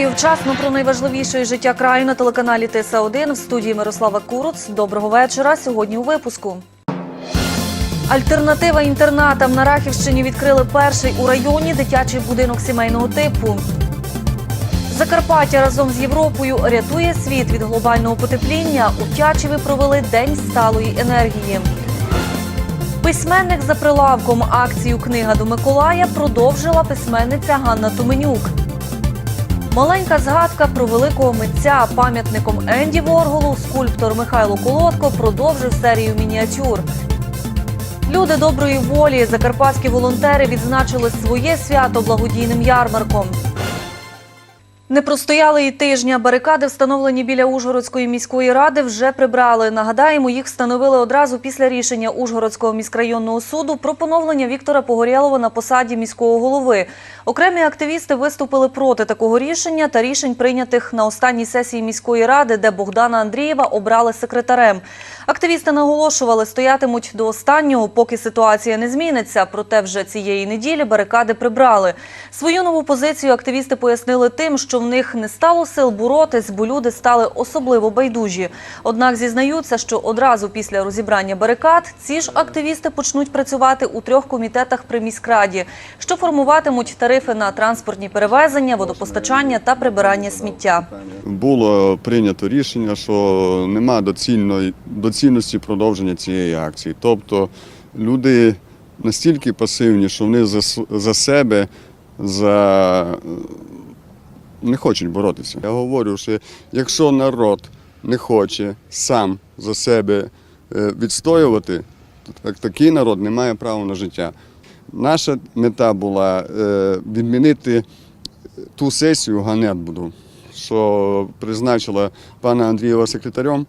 Вітаю вчасно про найважливіше життя краю на телеканалі ТСА 1 в студії Мирослава Куруц. Доброго вечора. Сьогодні у випуску. Альтернатива інтернатам на Рахівщині відкрили перший у районі дитячий будинок сімейного типу. Закарпаття разом з Європою рятує світ від глобального потепління. У Тячеві провели День сталої енергії. Письменник за прилавком акцію Книга до Миколая продовжила письменниця Ганна Туменюк. Маленька згадка про великого митця пам'ятником Енді Ворголу скульптор Михайло Колодко продовжив серію мініатюр. Люди доброї волі, закарпатські волонтери відзначили своє свято благодійним ярмарком. Не простояли і тижня. Барикади, встановлені біля Ужгородської міської ради, вже прибрали. Нагадаємо, їх встановили одразу після рішення Ужгородського міськрайонного суду про поновлення Віктора Погорєлова на посаді міського голови. Окремі активісти виступили проти такого рішення та рішень, прийнятих на останній сесії міської ради, де Богдана Андрієва обрали секретарем. Активісти наголошували, стоятимуть до останнього, поки ситуація не зміниться. Проте вже цієї неділі барикади прибрали. Свою нову позицію активісти пояснили тим, що в них не стало сил боротись, бо люди стали особливо байдужі. Однак зізнаються, що одразу після розібрання барикад ці ж активісти почнуть працювати у трьох комітетах при міськраді, що формуватимуть тарифи на транспортні перевезення, водопостачання та прибирання сміття. Було прийнято рішення, що нема доцільної, доцільності продовження цієї акції. Тобто люди настільки пасивні, що вони за, за себе за... не хочуть боротися. Я говорю, що якщо народ не хоче сам за себе е, відстоювати, то так- такий народ не має права на життя. Наша мета була е, відмінити ту сесію ганебну, що призначила пана Андрієва секретарем,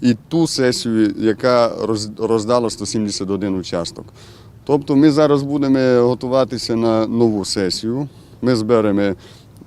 і ту сесію, яка роздала 171 участок. Тобто ми зараз будемо готуватися на нову сесію. Ми зберемо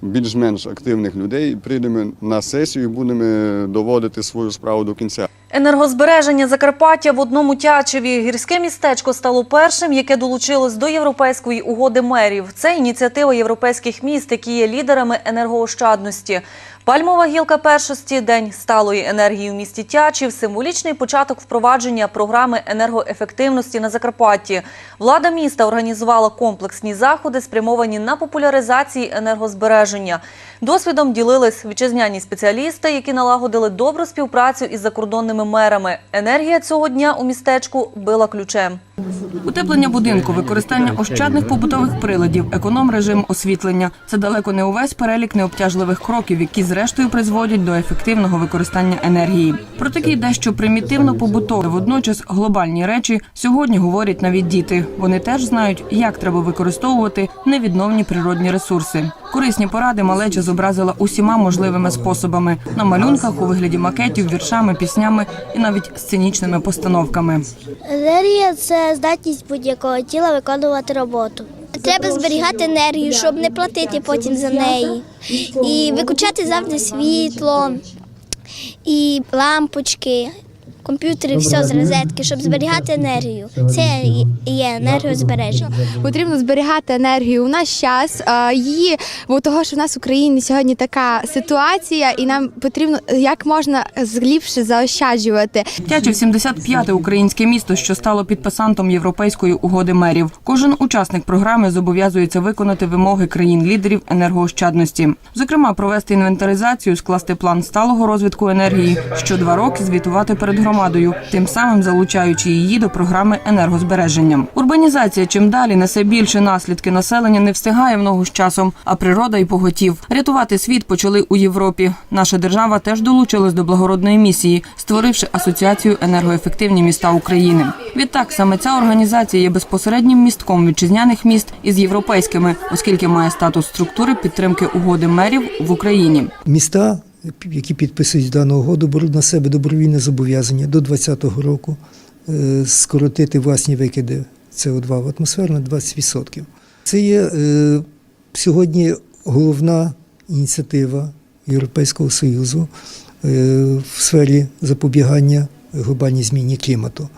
більш-менш активних людей, прийдемо на сесію і будемо доводити свою справу до кінця. Енергозбереження Закарпаття в одному Тячеві. Гірське містечко стало першим, яке долучилось до європейської угоди мерів. Це ініціатива європейських міст, які є лідерами енергоощадності. Пальмова гілка першості День сталої енергії в місті Тячів, символічний початок впровадження програми енергоефективності на Закарпатті. Влада міста організувала комплексні заходи, спрямовані на популяризації енергозбереження. Досвідом ділились вітчизняні спеціалісти, які налагодили добру співпрацю із закордонними мерами. Енергія цього дня у містечку била ключем. Утеплення будинку, використання ощадних побутових приладів, економ-режим освітлення це далеко не увесь перелік необтяжливих кроків, які зрештою призводять до ефективного використання енергії. Про такі дещо примітивно побутові, водночас глобальні речі сьогодні говорять навіть діти. Вони теж знають, як треба використовувати невідновні природні ресурси. Корисні поради малеча зобразила усіма можливими способами на малюнках у вигляді макетів, віршами, піснями і навіть сценічними постановками. Енергія це здатність будь-якого тіла виконувати роботу. Треба зберігати енергію, щоб не платити потім за неї. І виключати завжди світло, і лампочки, комп'ютери, все з розетки, щоб зберігати енергію. Це є енергозбереження. Потрібно зберігати енергію у наш час. Її, бо того, що в нас в Україні сьогодні така ситуація, і нам потрібно як можна ліпше заощаджувати. Тячів 75-те українське місто, що стало підписантом Європейської угоди мерів. Кожен учасник програми зобов'язується виконати вимоги країн-лідерів енергоощадності, зокрема, провести інвентаризацію, скласти план сталого розвитку енергії, що два роки звітувати перед громадою, тим самим залучаючи її до програми енергозбереження. Урбанізація чим далі несе більше наслідки. Населення не встигає в ногу з часом, а природа й поготів. Рятувати світ почали у Європі. Наша держава теж долучилась до благородної місії, створивши асоціацію енергоефективні міста України. Відтак саме ця організація є безпосереднім містком вітчизняних міст із європейськими, оскільки має статус структури підтримки угоди мерів в Україні. Міста, які підписують дану угоду, беруть на себе добровільне зобов'язання до 2020 року е, скоротити власні викиди СО2 в атмосферу на 20%. Це є е, сьогодні головна ініціатива Європейського Союзу е, в сфері запобігання глобальній зміні клімату.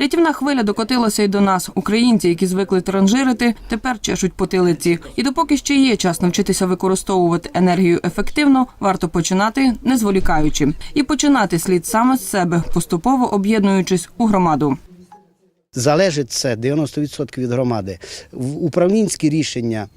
Рятівна хвиля докотилася й до нас. Українці, які звикли транжирити, тепер чешуть потилиці. І допоки ще є час навчитися використовувати енергію ефективно, варто починати не зволікаючи. І починати слід саме з себе, поступово об'єднуючись у громаду. Залежить це 90% від громади. Управлінські рішення,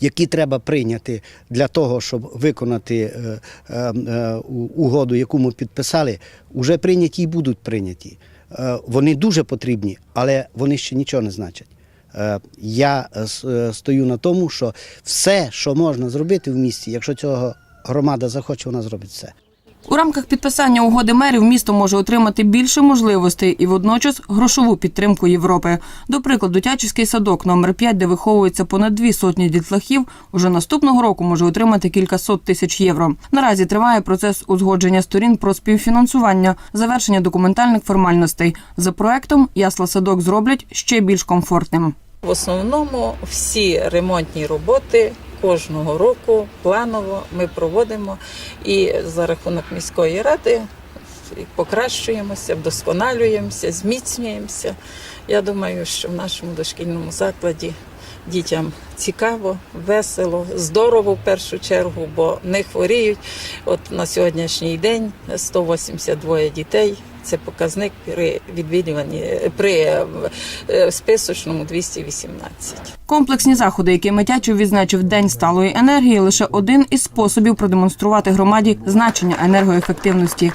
які треба прийняти для того, щоб виконати е, е, е, угоду, яку ми підписали, вже прийняті і будуть прийняті. Е, Вони дуже потрібні, але вони ще нічого не значать. Е, Я е, стою на тому, що все, що можна зробити в місті, якщо цього громада захоче, вона зробить все. У рамках підписання угоди мерів місто може отримати більше можливостей і водночас грошову підтримку Європи. До прикладу, Тячівський садок номер 5 де виховується понад дві сотні дітлахів, уже наступного року може отримати кількасот тисяч євро. Наразі триває процес узгодження сторін про співфінансування, завершення документальних формальностей. За проектом ясла садок зроблять ще більш комфортним. В основному всі ремонтні роботи кожного року планово ми проводимо і за рахунок міської ради покращуємося, вдосконалюємося, зміцнюємося. Я думаю, що в нашому дошкільному закладі дітям цікаво, весело, здорово в першу чергу, бо не хворіють. От на сьогоднішній день 182 дітей. Це показник при відвідуванні при е, е, списочному 218. Комплексні заходи, які Митячів відзначив День сталої енергії, лише один із способів продемонструвати громаді значення енергоефективності.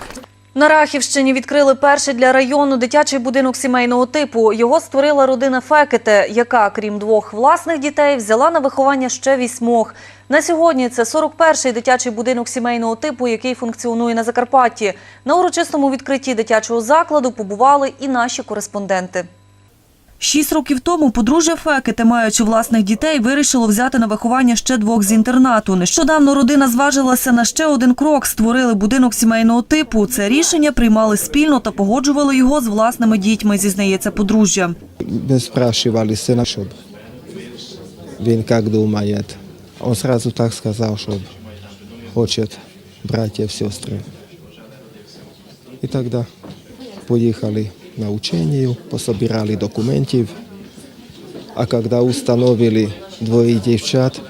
На Рахівщині відкрили перший для району дитячий будинок сімейного типу. Його створила родина Фекете, яка, крім двох власних дітей, взяла на виховання ще вісьмох. На сьогодні це 41-й дитячий будинок сімейного типу, який функціонує на Закарпатті. На урочистому відкритті дитячого закладу побували і наші кореспонденти. Шість років тому подружжя Фекети, маючи власних дітей, вирішило взяти на виховання ще двох з інтернату. Нещодавно родина зважилася на ще один крок. Створили будинок сімейного типу. Це рішення приймали спільно та погоджували його з власними дітьми, зізнається подружжя. не спрашивали сына, чтобы він как думает. Он сразу так сказал, что хочет братьев, сестры. И тогда поехали на учение, пособирали документів. А когда установили двое девчат,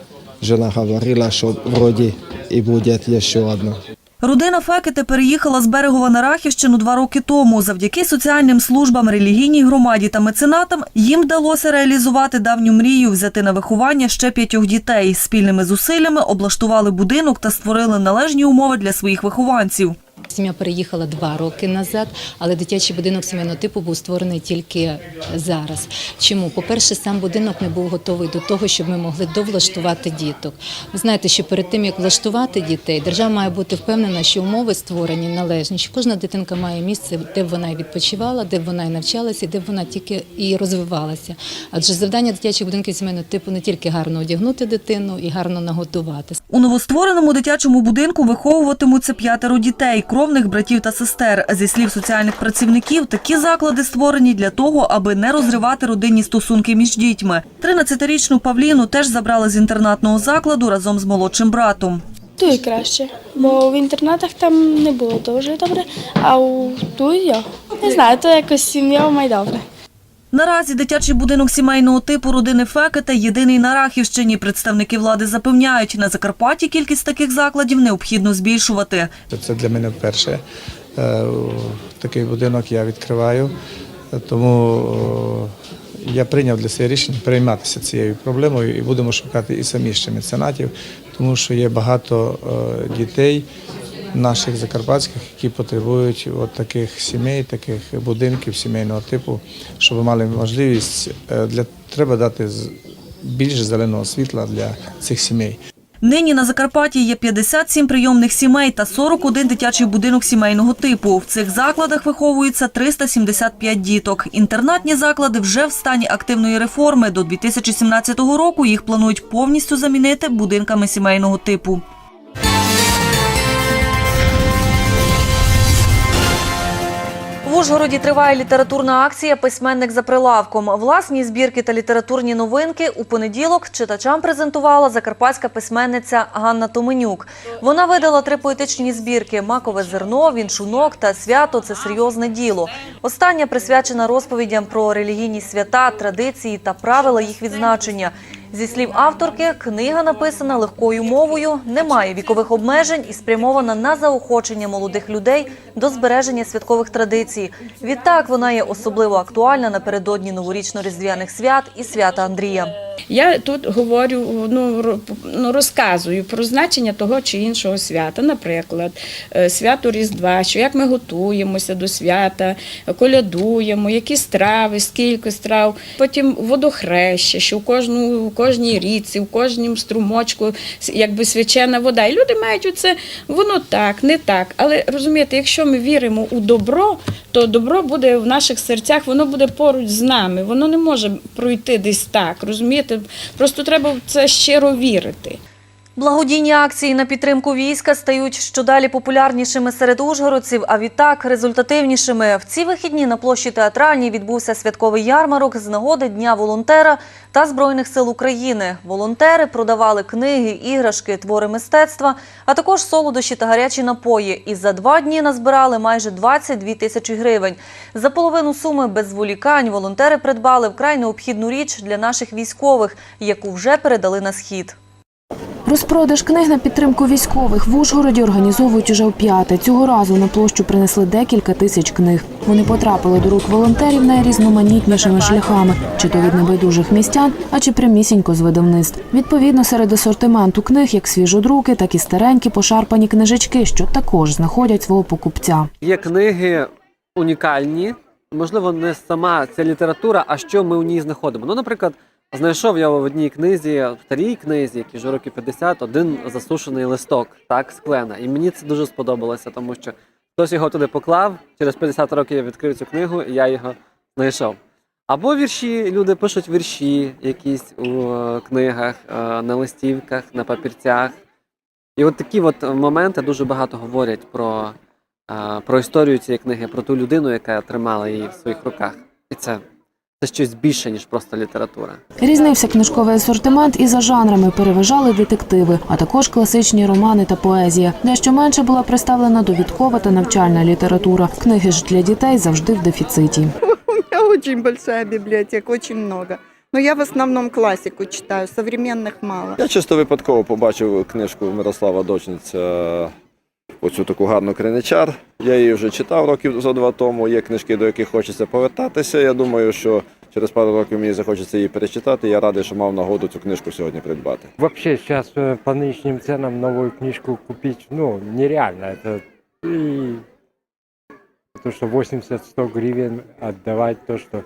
жена говорила, что вроде и будет еще одно. Родина Фекети переїхала з Берегова на Рахівщину два роки тому. Завдяки соціальним службам, релігійній громаді та меценатам їм вдалося реалізувати давню мрію взяти на виховання ще п'ятьох дітей. Спільними зусиллями облаштували будинок та створили належні умови для своїх вихованців. Сім'я переїхала два роки назад, але дитячий будинок сімейного типу був створений тільки зараз. Чому? По-перше, сам будинок не був готовий до того, щоб ми могли довлаштувати діток. Ви знаєте, що перед тим як влаштувати дітей, держава має бути впевнена, що умови створені належні, що кожна дитинка має місце, де б вона і відпочивала, де б вона і навчалася, і де б вона тільки і розвивалася. Адже завдання дитячих будинків сімейного типу не тільки гарно одягнути дитину і гарно нагодувати. У новоствореному дитячому будинку виховуватимуться п'ятеро дітей, кровних братів та сестер. Зі слів соціальних працівників, такі заклади створені для того, аби не розривати родинні стосунки між дітьми. 13-річну Павліну теж забрали з інтернатного закладу разом з молодшим братом. Тут краще, бо в інтернатах там не було дуже добре, а у тут я не знаю, то якось сім'я в добре. Наразі дитячий будинок сімейного типу родини Фекета єдиний на Рахівщині. Представники влади запевняють, на Закарпатті кількість таких закладів необхідно збільшувати. Це для мене вперше. Е, Такий будинок я відкриваю, тому е, я прийняв для себе рішення перейматися цією проблемою і будемо шукати і самі ще меценатів, тому що є багато е, дітей наших закарпатських, які потребують от таких сімей, таких будинків сімейного типу, щоб мали можливість е, для треба дати з- більш зеленого світла для цих сімей. Нині на Закарпатті є 57 прийомних сімей та 41 дитячий будинок сімейного типу. В цих закладах виховується 375 діток. Інтернатні заклади вже в стані активної реформи. До 2017 року їх планують повністю замінити будинками сімейного типу. Ужгороді триває літературна акція Письменник за прилавком. Власні збірки та літературні новинки у понеділок читачам презентувала закарпатська письменниця Ганна Томенюк. Вона видала три поетичні збірки Макове зерно, Віншунок та Свято це серйозне діло. Остання присвячена розповідям про релігійні свята, традиції та правила їх відзначення. Зі слів авторки, книга написана легкою мовою, не має вікових обмежень і спрямована на заохочення молодих людей до збереження святкових традицій. Відтак вона є особливо актуальна напередодні новорічно-різдвяних свят і свята Андрія. Я тут говорю, ну, ну розказую про значення того чи іншого свята. Наприклад, е, свято Різдва, що як ми готуємося до свята, колядуємо, які страви, скільки страв. Потім водохреща, що в кожну в кожній річці, в кожному струмочку якби свячена вода. І люди мають оце, воно так, не так. Але розумієте, якщо ми віримо у добро, то добро буде в наших серцях, воно буде поруч з нами. Воно не може пройти десь так. Розумієте? Просто треба в це щиро вірити. Благодійні акції на підтримку війська стають щодалі популярнішими серед ужгородців, а відтак результативнішими. В ці вихідні на площі театральній відбувся святковий ярмарок з нагоди Дня волонтера та Збройних сил України. Волонтери продавали книги, іграшки, твори мистецтва, а також солодощі та гарячі напої. І за два дні назбирали майже 22 тисячі гривень. За половину суми без зволікань волонтери придбали вкрай необхідну річ для наших військових, яку вже передали на схід. Розпродаж книг на підтримку військових в Ужгороді організовують уже вп'яте. Цього разу на площу принесли декілька тисяч книг. Вони потрапили до рук волонтерів найрізноманітнішими шляхами, чи то від небайдужих містян, а чи прямісінько з видавництв. Відповідно, серед асортименту книг як свіжодруки, так і старенькі пошарпані книжечки, що також знаходять свого покупця. Є книги унікальні, можливо, не сама ця література, а що ми у ній знаходимо. Ну, наприклад, знайшов я в одній книзі, в старій книзі, якій вже років 50, один засушений листок, так, з клена. І мені це дуже сподобалося, тому що хтось його туди поклав, через 50 років я відкрив цю книгу і я його знайшов. Або вірші, люди пишуть вірші якісь у е, книгах, е, на листівках, на папірцях. І от такі от моменти дуже багато говорять про, е, про історію цієї книги, про ту людину, яка тримала її в своїх руках. І це, це щось більше, ніж просто література. Різнився книжковий асортимент і за жанрами переважали детективи, а також класичні романи та поезія. Дещо менше була представлена довідкова та навчальна література. Книги ж для дітей завжди в дефіциті. У меня очень большая библиотека, очень много. Но я в основном классику читаю, современных мало. Я чисто випадково побачив книжку Мирослава Дочниця оцю таку гарну криничар. Я її вже читав років зо два тому. Є книжки, до яких хочеться повертатися. Я думаю, що через пару років мені захочеться її перечитати. Я радий, що мав нагоду цю книжку сьогодні придбати. Вообще сейчас э, по нынешним ценам новую книжку купить, ну, нереально. Это и то, что 80-100 гривен отдавать, то, что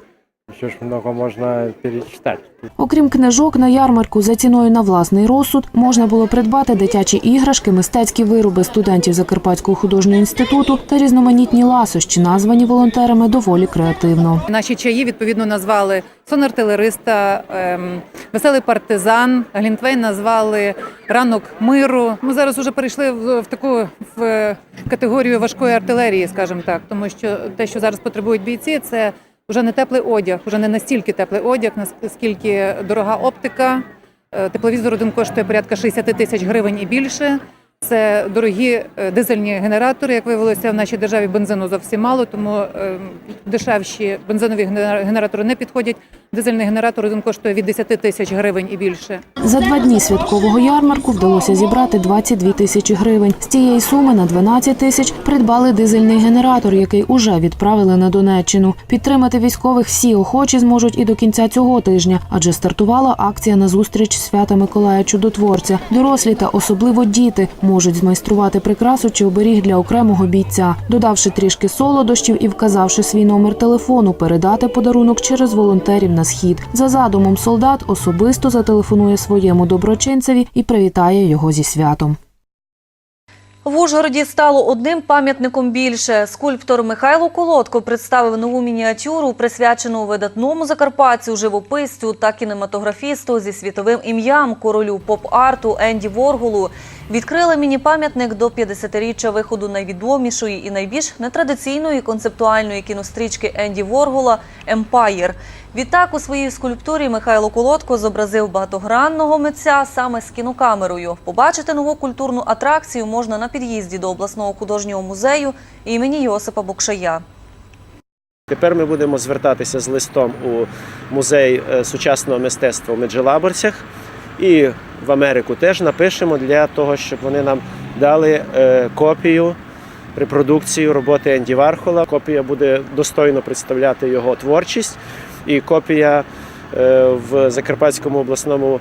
еще ж много можно перечитать. Окрім книжок, на ярмарку за ціною на власний розсуд можна було придбати дитячі іграшки, мистецькі вироби студентів Закарпатського художнього інституту та різноманітні ласощі, названі волонтерами доволі креативно. Наші чаї відповідно назвали сон артилериста, ем, веселий партизан. Глінтвейн назвали ранок миру. Ми зараз вже перейшли в, в таку в категорію важкої артилерії, скажімо так, тому що те, що зараз потребують бійці, це вже не теплий одяг, вже не настільки теплий одяг, наскільки дорога оптика. Е, Тепловізор один коштує порядка 60 тисяч гривень і більше. Це дорогі е, дизельні генератори. Як виявилося, в нашій державі бензину зовсім мало, тому е, дешевші бензинові генера- генератори не підходять. Дизельний генератор один коштує від 10 тисяч гривень і більше. За два дні святкового ярмарку вдалося зібрати 22 тисячі гривень. З цієї суми на 12 тисяч придбали дизельний генератор, який уже відправили на Донеччину. Підтримати військових всі охочі зможуть і до кінця цього тижня, адже стартувала акція на зустріч свята Миколая Чудотворця. Дорослі та особливо діти можуть змайструвати прикрасу чи оберіг для окремого бійця, додавши трішки солодощів і вказавши свій номер телефону, передати подарунок через волонтерів на схід. За задумом солдат особисто зателефонує своєму доброчинцеві і привітає його зі святом. В Ужгороді стало одним пам'ятником більше. Скульптор Михайло Колодко представив нову мініатюру, присвячену видатному закарпатцю, живописцю та кінематографісту зі світовим ім'ям королю поп-арту Енді Ворголу. Відкрили міні-пам'ятник до 50-річчя виходу найвідомішої і найбільш нетрадиційної концептуальної кінострічки Енді Воргола «Емпаєр». Відтак у своїй скульптурі Михайло Колодко зобразив багатогранного митця саме з кінокамерою. Побачити нову культурну атракцію можна на під'їзді до обласного художнього музею імені Йосипа Букшая. Тепер ми будемо звертатися з листом у музей е, сучасного мистецтва у Меджелаборцях і в Америку теж напишемо для того, щоб вони нам дали е, копію, репродукцію роботи Енді Вархола. Копія буде достойно представляти його творчість, і копія е, в Закарпатському обласному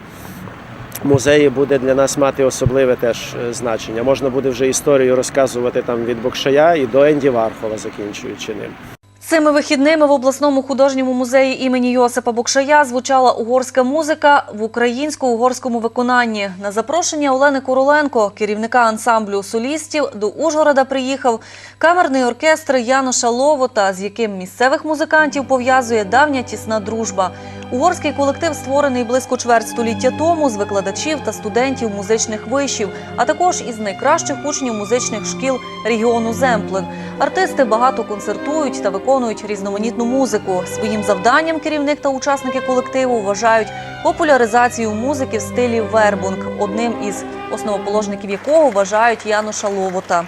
музеї буде для нас мати особливе теж е, значення. Можна буде вже історію розказувати там від Бокшая і до Енді Вархола, закінчуючи ним. Цими вихідними в обласному художньому музеї імені Йосипа Букшая звучала угорська музика в українсько-угорському виконанні. На запрошення Олени Короленко, керівника ансамблю солістів, до Ужгорода приїхав камерний оркестр Яноша Ловота, з яким місцевих музикантів пов'язує давня тісна дружба. Угорський колектив створений близько чверть століття тому з викладачів та студентів музичних вишів, а також із найкращих учнів музичних шкіл регіону Земплин. Артисти багато концертують та виконують різноманітну музику. Своїм завданням керівник та учасники колективу вважають популяризацію музики в стилі вербунг, одним із основоположників якого вважають Януша Ловота.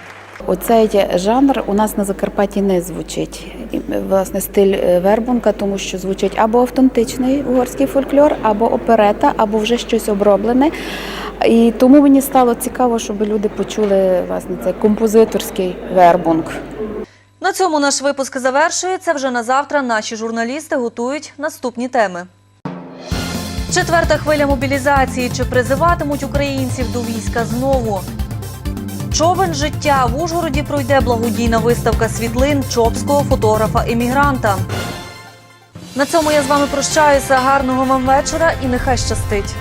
Оцей жанр у нас на Закарпатті не звучить. Власне, стиль е, вербунка, тому що звучить або автентичний угорський фольклор, або оперета, або вже щось оброблене. І тому мені стало цікаво, щоб люди почули власне цей композиторський вербунг. На цьому наш випуск завершується. Вже на завтра наші журналісти готують наступні теми. Четверта хвиля мобілізації. Чи призиватимуть українців до війська знову? Човен життя в Ужгороді пройде благодійна виставка світлин чопського фотографа-емігранта. На цьому я з вами прощаюся. Гарного вам вечора і нехай щастить.